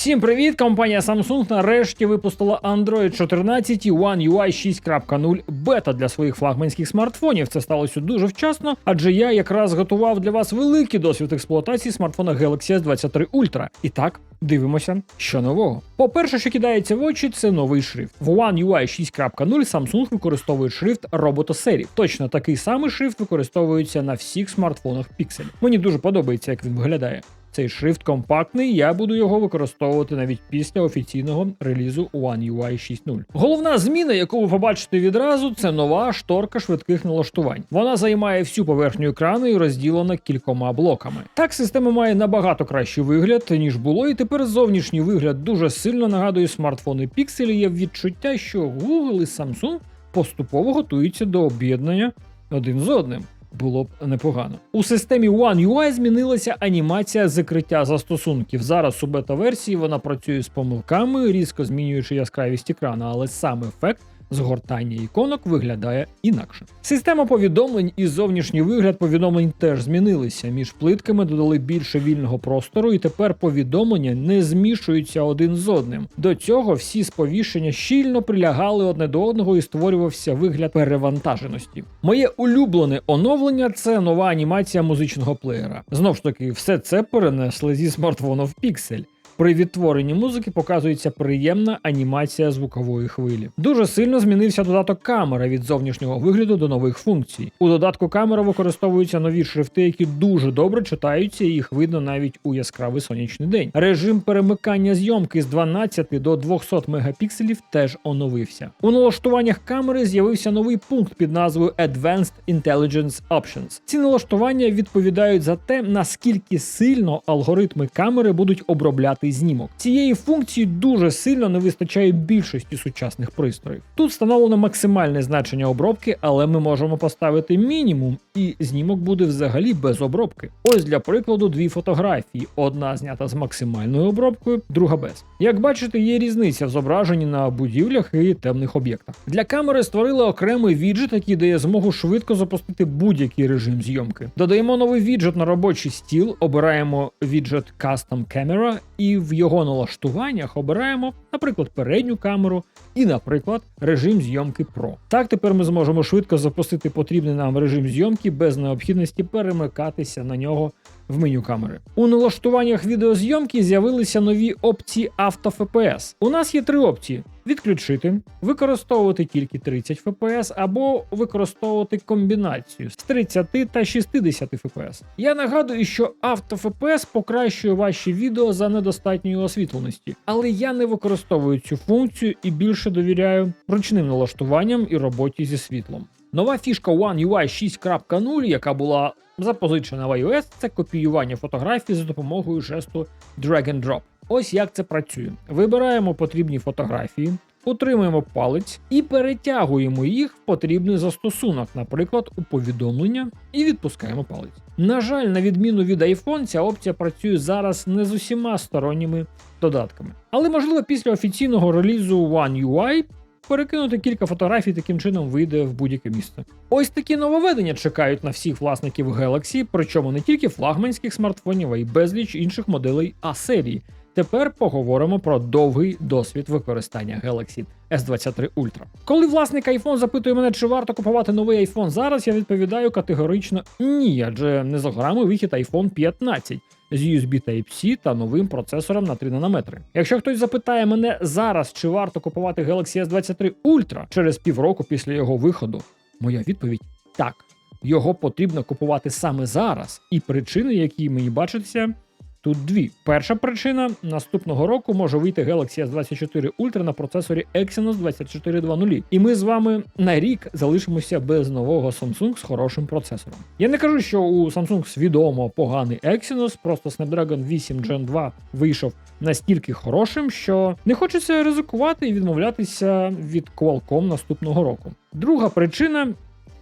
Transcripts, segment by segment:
Всім привіт! Компанія Samsung нарешті випустила Android 14 і One UI 6.0 бета для своїх флагманських смартфонів. Це сталося дуже вчасно, адже я якраз готував для вас великий досвід експлуатації смартфона Galaxy S23 Ultra. І так, дивимося, що нового. По-перше, що кидається в очі, це новий шрифт. В One UI 6.0 Samsung використовує шрифт роботосерів. Точно такий самий шрифт використовується на всіх смартфонах Pixel. Мені дуже подобається, як він виглядає. Цей шрифт компактний, я буду його використовувати навіть після офіційного релізу One UI 6.0. Головна зміна, яку ви побачите відразу, це нова шторка швидких налаштувань. Вона займає всю поверхню екрану і розділена кількома блоками. Так, система має набагато кращий вигляд, ніж було, і тепер зовнішній вигляд дуже сильно нагадує смартфони Pixel. Є відчуття, що Google і Samsung поступово готуються до об'єднання один з одним було б непогано. У системі One UI змінилася анімація закриття застосунків. Зараз у бета-версії вона працює з помилками, різко змінюючи яскравість екрану, але сам ефект згортання іконок виглядає інакше. Система повідомлень і зовнішній вигляд повідомлень теж змінилися. Між плитками додали більше вільного простору, і тепер повідомлення не змішуються один з одним. До цього всі сповіщення щільно прилягали одне до одного і створювався вигляд перевантаженості. Моє улюблене оновлення це нова анімація музичного плеєра. Знов ж таки, все це перенесли зі смартфону в Pixel. При відтворенні музики показується приємна анімація звукової хвилі. Дуже сильно змінився додаток камера від зовнішнього вигляду до нових функцій. У додатку камера використовуються нові шрифти, які дуже добре читаються, і їх видно навіть у яскравий сонячний день. Режим перемикання зйомки з 12 до 200 мегапікселів теж оновився. У налаштуваннях камери з'явився новий пункт під назвою Advanced Intelligence Options. Ці налаштування відповідають за те, наскільки сильно алгоритми камери будуть обробляти знімок. Цієї функції дуже сильно не вистачає більшості сучасних пристроїв. Тут встановлено максимальне значення обробки, але ми можемо поставити мінімум, і знімок буде взагалі без обробки. Ось для прикладу дві фотографії: одна знята з максимальною обробкою, друга без. Як бачите, є різниця в зображенні на будівлях і темних об'єктах. Для камери створили окремий віджит, який дає змогу швидко запустити будь-який режим зйомки. Додаємо новий віджит на робочий стіл, обираємо віджит Custom Camera і в його налаштуваннях обираємо, наприклад, передню камеру і, наприклад, режим зйомки Pro. Так тепер ми зможемо швидко запустити потрібний нам режим зйомки без необхідності перемикатися на нього в меню камери. У налаштуваннях відеозйомки з'явилися нові опції автофпс. У нас є три опції: відключити, використовувати тільки 30 FPS або використовувати комбінацію з 30 та 60 FPS. Я нагадую, що автофпс покращує ваші відео за недостатньої освітленості, але я не використовую цю функцію і більше довіряю ручним налаштуванням і роботі зі світлом. Нова фішка One UI 6.0, яка була запозичена в iOS, це копіювання фотографій за допомогою жесту Drag and Drop. Ось як це працює. Вибираємо потрібні фотографії, утримуємо палець і перетягуємо їх в потрібний застосунок, наприклад, у повідомлення, і відпускаємо палець. На жаль, на відміну від iPhone, ця опція працює зараз не з усіма сторонніми додатками. Але можливо після офіційного релізу One UI перекинути кілька фотографій таким чином вийде в будь-яке місце. Ось такі нововведення чекають на всіх власників Galaxy, причому не тільки флагманських смартфонів, а й безліч інших моделей А серії. Тепер поговоримо про довгий досвід використання Galaxy S23 Ultra. Коли власник iPhone запитує мене, чи варто купувати новий iPhone зараз, я відповідаю категорично ні, адже не за горами вихід iPhone 15 з USB Type-C та новим процесором на 3 нанометри. Якщо хтось запитає мене зараз, чи варто купувати Galaxy S23 Ultra через півроку після його виходу, моя відповідь так. Його потрібно купувати саме зараз, і причини, які мені бачаться, Тут дві. Перша причина: наступного року може вийти Galaxy S24 Ultra на процесорі Exynos 2420. І ми з вами на рік залишимося без нового Samsung з хорошим процесором. Я не кажу, що у Samsung свідомо поганий Exynos, просто Snapdragon 8 Gen 2 вийшов настільки хорошим, що не хочеться ризикувати і відмовлятися від Qualcomm наступного року. Друга причина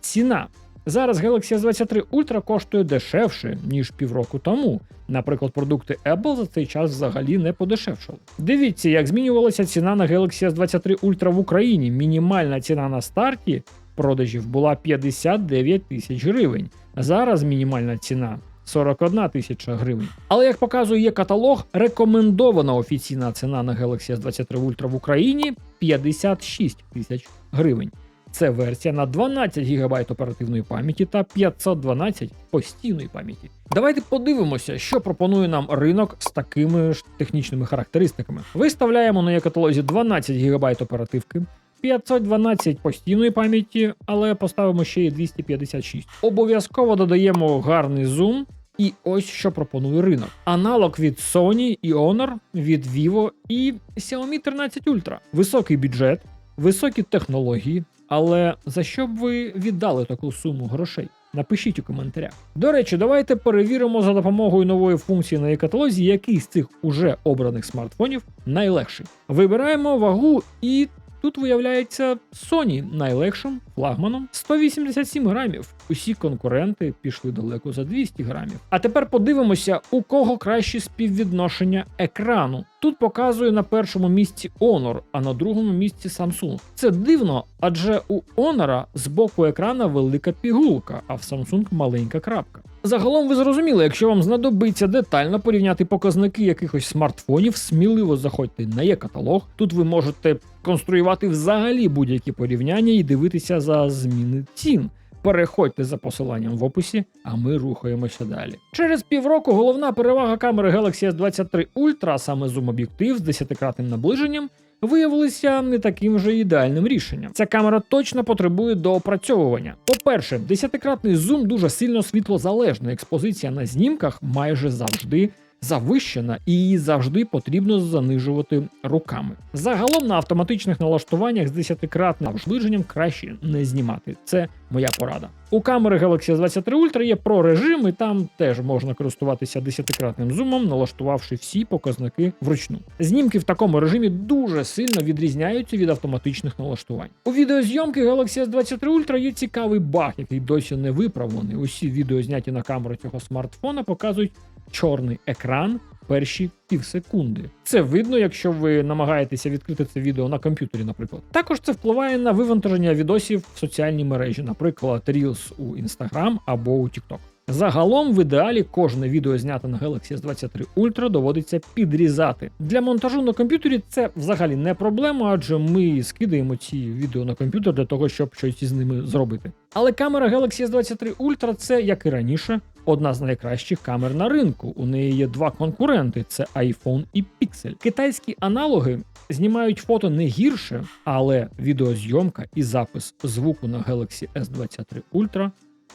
ціна. Зараз Galaxy S23 Ultra коштує дешевше, ніж півроку тому. Наприклад, продукти Apple за цей час взагалі не подешевшали. Дивіться, як змінювалася ціна на Galaxy S23 Ultra в Україні. Мінімальна ціна на старті продажів була 59 тисяч гривень. Зараз мінімальна ціна 41 тисяча гривень. Але як показує каталог, рекомендована офіційна ціна на Galaxy S23 Ultra в Україні 56 тисяч гривень. Це версія на 12 ГБ оперативної пам'яті та 512 постійної пам'яті. Давайте подивимося, що пропонує нам ринок з такими ж технічними характеристиками. Виставляємо на каталозі 12 ГБ оперативки. 512 постійної пам'яті, але поставимо ще й 256. Обов'язково додаємо гарний зум. І ось що пропонує ринок: аналог від Sony і Honor, від Vivo і Xiaomi 13 Ultra. Високий бюджет, високі технології. Але за що б ви віддали таку суму грошей? Напишіть у коментарях. До речі, давайте перевіримо за допомогою нової функції на каталозі, який з цих уже обраних смартфонів найлегший. Вибираємо вагу і. Тут виявляється Sony найлегшим флагманом 187 грамів. Усі конкуренти пішли далеко за 200 грамів. А тепер подивимося, у кого краще співвідношення екрану. Тут показує на першому місці Honor, а на другому місці Samsung. Це дивно, адже у Honor з боку екрана велика пігулка, а в Samsung маленька крапка. Загалом ви зрозуміли, якщо вам знадобиться детально порівняти показники якихось смартфонів, сміливо заходьте на є-каталог. Тут ви можете конструювати взагалі будь-які порівняння і дивитися за зміни цін. Переходьте за посиланням в описі, а ми рухаємося далі. Через півроку головна перевага камери Galaxy S23 Ultra, саме зум-об'єктив з 10-кратним наближенням, виявилися не таким вже ідеальним рішенням. Ця камера точно потребує доопрацьовування. По-перше, 10-кратний зум дуже сильно світлозалежний. Експозиція на знімках майже завжди завищена і її завжди потрібно занижувати руками. Загалом на автоматичних налаштуваннях з 10-кратним наближенням краще не знімати. Це моя порада. У камери Galaxy S23 Ultra є Pro режим, і там теж можна користуватися 10-кратним зумом, налаштувавши всі показники вручну. Знімки в такому режимі дуже сильно відрізняються від автоматичних налаштувань. У відеозйомки Galaxy S23 Ultra є цікавий баг, який досі не виправлений. Усі відео зняті на камеру цього смартфона показують чорний екран перші півсекунди. Це видно, якщо ви намагаєтеся відкрити це відео на комп'ютері, наприклад. Також це впливає на вивантаження відосів в соціальній мережі, наприклад, Reels у Instagram або у TikTok. Загалом, в ідеалі, кожне відео зняте на Galaxy S23 Ultra доводиться підрізати. Для монтажу на комп'ютері це взагалі не проблема, адже ми скидаємо ці відео на комп'ютер для того, щоб щось із ними зробити. Але камера Galaxy S23 Ultra це, як і раніше, одна з найкращих камер на ринку. У неї є два конкуренти: це iPhone і Pixel. Китайські аналоги знімають фото не гірше, але відеозйомка і запис звуку на Galaxy S23 Ultra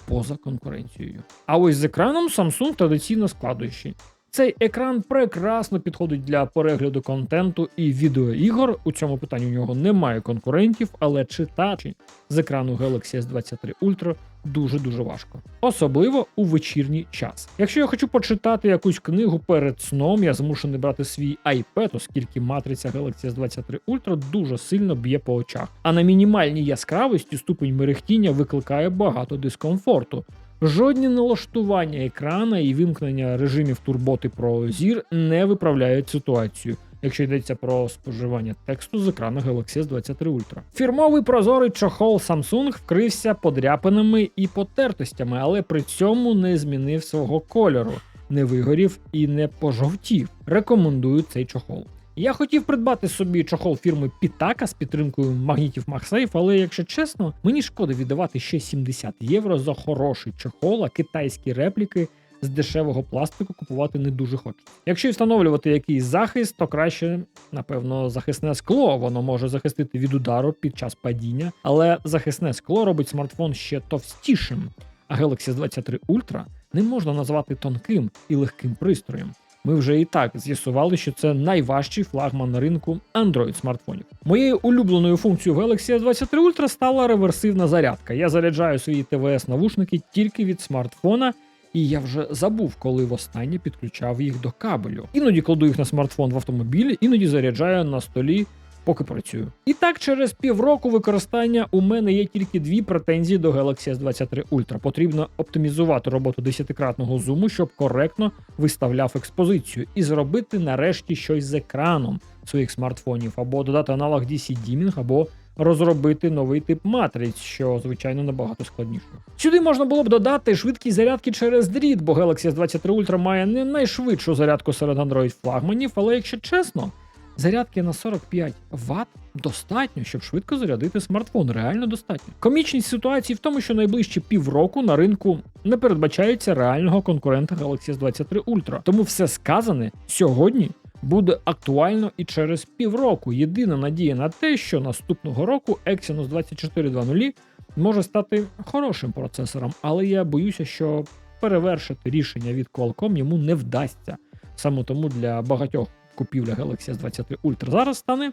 поза конкуренцією. А ось з екраном Samsung традиційно складущий. Цей екран прекрасно підходить для перегляду контенту і відеоігор. У цьому питанні у нього немає конкурентів, але читачі з екрану Galaxy S23 Ultra дуже дуже важко, особливо у вечірній час. Якщо я хочу почитати якусь книгу перед сном, я змушений брати свій iPad, оскільки матриця Galaxy S23 Ultra дуже сильно б'є по очах. А на мінімальній яскравості ступень мерехтіння викликає багато дискомфорту. Жодні налаштування екрана і вимкнення режимів турботи про зір не виправляють ситуацію. Якщо йдеться про споживання тексту з екрану Galaxy S23 Ultra. Фірмовий прозорий чохол Samsung вкрився подряпинами і потертостями, але при цьому не змінив свого кольору, не вигорів і не пожовтів. Рекомендую цей чохол. Я хотів придбати собі чохол фірми Pitaka з підтримкою магнітів MagSafe, але якщо чесно, мені шкода віддавати ще 70 євро за хороший чохол, а китайські репліки з дешевого пластику купувати не дуже хочеться. Якщо встановлювати якийсь захист, то краще, напевно, захисне скло. Воно може захистити від удару під час падіння, але захисне скло робить смартфон ще товстішим. А Galaxy S23 Ultra не можна назвати тонким і легким пристроєм. Ми вже і так з'ясували, що це найважчий флагман на ринку Android смартфонів. Моєю улюбленою функцією Galaxy S23 Ultra стала реверсивна зарядка. Я заряджаю свої ТВС навушники тільки від смартфона. І я вже забув, коли востаннє підключав їх до кабелю. Іноді кладу їх на смартфон в автомобілі, іноді заряджаю на столі, поки працюю. І так, через півроку використання у мене є тільки дві претензії до Galaxy S23 Ultra. Потрібно оптимізувати роботу 10-кратного зуму, щоб коректно виставляв експозицію, і зробити нарешті щось з екраном своїх смартфонів, або додати аналог DC Dimming, або розробити новий тип матриць, що звичайно набагато складніше. Сюди можна було б додати швидкість зарядки через дріт, бо Galaxy S23 Ultra має не найшвидшу зарядку серед Android флагманів, але якщо чесно, зарядки на 45 Вт достатньо, щоб швидко зарядити смартфон. Реально достатньо. Комічність ситуації в тому, що найближчі півроку на ринку не передбачається реального конкурента Galaxy S23 Ultra. Тому все сказане сьогодні буде актуально і через півроку. Єдина надія на те, що наступного року Exynos 2420 може стати хорошим процесором, але я боюся, що перевершити рішення від Qualcomm йому не вдасться. Саме тому для багатьох купівля Galaxy S23 Ultra зараз стане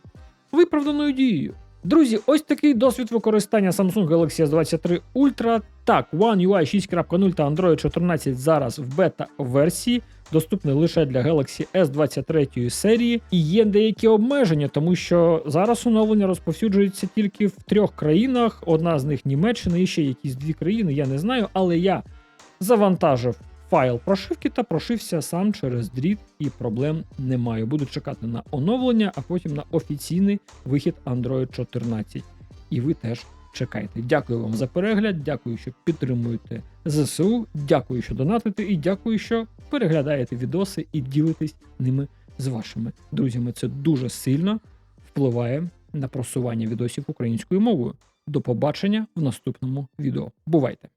виправданою дією. Друзі, ось такий досвід використання Samsung Galaxy S23 Ultra. Так, One UI 6.0 та Android 14 зараз в бета-версії, доступний лише для Galaxy S23 серії, і є деякі обмеження, тому що зараз оновлення розповсюджується тільки в трьох країнах. Одна з них Німеччина, і ще якісь дві країни, я не знаю, але я завантажив файл прошивки та прошився сам через дріт, і проблем немає. Буду чекати на оновлення, а потім на офіційний вихід Android 14. І ви теж чекайте. Дякую вам за перегляд, дякую, що підтримуєте ЗСУ, дякую, що донатите, і дякую, що переглядаєте відоси і ділитесь ними з вашими друзями. Це дуже сильно впливає на просування відосів українською мовою. До побачення в наступному відео. Бувайте!